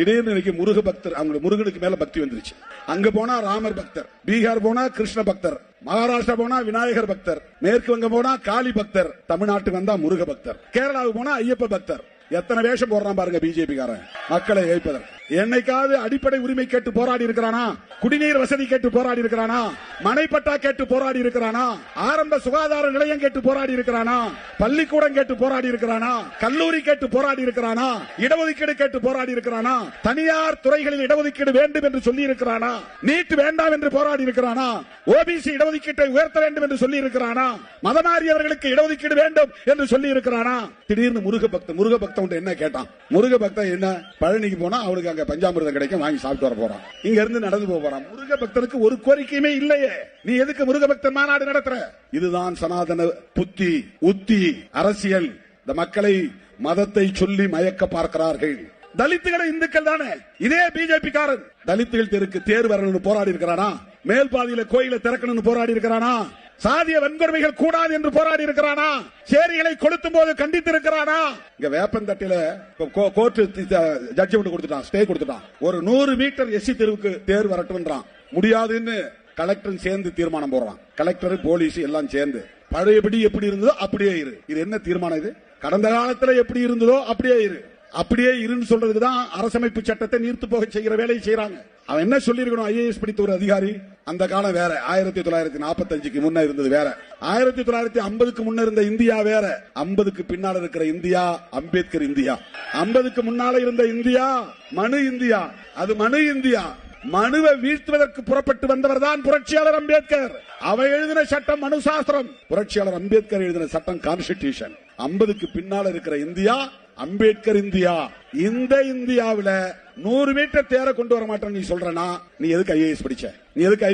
திடீர்னு இன்னைக்கு முருக பக்தர் அவங்களுக்கு முருகனுக்கு மேல பக்தி வந்துருச்சு. அங்க போனா ராமர் பக்தர் பீகார் போனா கிருஷ்ண பக்தர் மகாராஷ்டிரா போனா விநாயகர் பக்தர் மேற்கு வங்க போனா காளி பக்தர் தமிழ்நாட்டுக்கு வந்தா முருக பக்தர் கேரளாவுக்கு போனா ஐயப்ப பக்தர். எத்தனை வேஷம் போடுறான் பாருங்க பிஜேபி காரன் மக்களை ஏய்ப்பதற்கு. என்னைக்காவது அடிப்படை உரிமை கேட்டு போராடி இருக்கிறானா? குடிநீர் வசதி கேட்டு போராடி இருக்கிறானா? மனைப்பட்டா கேட்டு போராடி இருக்கிறானா? ஆரம்ப சுகாதார நிலையம் கேட்டு போராடி இருக்கிறானா? பள்ளிக்கூடம் கேட்டு போராடி இருக்கிறானா? கல்லூரி கேட்டு போராடி இருக்கிறானா? இடஒதுக்கீடு கேட்டு போராடி இருக்கிறானா? தனியார் துறைகளில் இடஒதுக்கீடு வேண்டும் என்று சொல்லி இருக்கிறானா? நீட் வேண்டாம் என்று போராடி இருக்கிறானா? ஓபிசி இடஒதுக்கீட்டை உயர்த்த வேண்டும் என்று சொல்லி இருக்கிறானா? மதமாறியவர்களுக்கு இடஒதுக்கீடு வேண்டும் என்று சொல்லி இருக்கிறானா? திடீர்னு முருக பக்தன் முருக பக்தன் என்ன கேட்டான்? முருக பக்தன் என்ன? பழனிக்கு போனா அவனுக்கு அங்க பஞ்சாமிர்தம் கிடைக்கும் வாங்கி சாப்பிட்டு வர போறான். இங்க இருந்து நடந்து போக போறான். முருக பக்தனுக்கு ஒரு கோரிக்கையுமே இல்லையே. நீ எதுக்கு முருக பக்தன் மாநாடு நடத்துற? இதுதான் சனாதன புத்தி உத்தி அரசியல். இந்த மக்களை மதத்தை சொல்லி மயக்க பார்க்கிறார்கள். தலித்துகளை இந்துக்கள் தானே? இதே பிஜேபி காரன் தலித்துகள் தெருக்கு தேர் வரணும்னு போராடி இருக்கிறானா? மேல் பாதியில கோயிலை திறக்கணும்னு போராடி இருக்கிறானா? சாதிய வன்கொடுமைகள் கூடாது என்று போராடி இருக்கிறானா? சேரிகளை கொளுத்தும் போது கண்டித்து இருக்கிறானா இங்க வேப்பந்தட்டில கோர்ட் ஜட்ஜ்மெண்ட் கொடுத்துட்டான் ஸ்டே கொடுத்துட்டான். ஒரு நூறு மீட்டர் எஸ்சி தெருவுக்கு தேர் வரட்டும்ன்றான். முடியாதுன்னு கலெக்டர் சேர்ந்து தீர்மானம் போடுறான். கலெக்டர் போலீஸ் எல்லாம் சேர்ந்து. பழையபடி எப்படி இருந்ததோ அப்படியே இரு. இது என்ன தீர்மானம் இது? கடந்த காலத்துல எப்படி இருந்ததோ அப்படியே இரு. அப்படியே இருன்னு சொல்றதுதான் அரசமைப்பு சட்டத்தை நீர்த்து போக செய்கிற வேலையை செய்யறாங்க அவன் என்ன சொல்லியிருக்கணும்? ஐஏஎஸ் படித்த ஒரு அதிகாரி? அந்த காலம் வேற. ஆயிரத்தி தொள்ளாயிரத்தி நாற்பத்தி அஞ்சுக்கு முன்ன இருந்தது வேற. ஆயிரத்தி தொள்ளாயிரத்தி ஐம்பதுக்கு முன்ன இருந்த இந்தியா வேற. ஐம்பதுக்கு பின்னால இருக்கிற இந்தியா அம்பேத்கர் இந்தியா. ஐம்பதுக்கு முன்னால இருந்த இந்தியா மனு இந்தியா. அது மனு இந்தியா. மனுவை வீழ்த்துவதற்கு புறப்பட்டு வந்தவர் தான் புரட்சியாளர் அம்பேத்கர். அவை எழுதின சட்டம் மனு சாஸ்திரம் புரட்சியாளர் அம்பேத்கர் எழுதின சட்டம் கான்ஸ்டிடியூஷன் ஐம்பதுக்கு பின்னால இருக்கிற இந்தியா அம்பேத்கர் இந்தியா. இந்த இந்தியாவில நூறு மீட்டர் தேர கொண்டு வர மாட்டேன்னு நீ சொல்றனா நீ எதுக்கு ஐஏஎஸ் படிச்ச? நீ எதுக்கு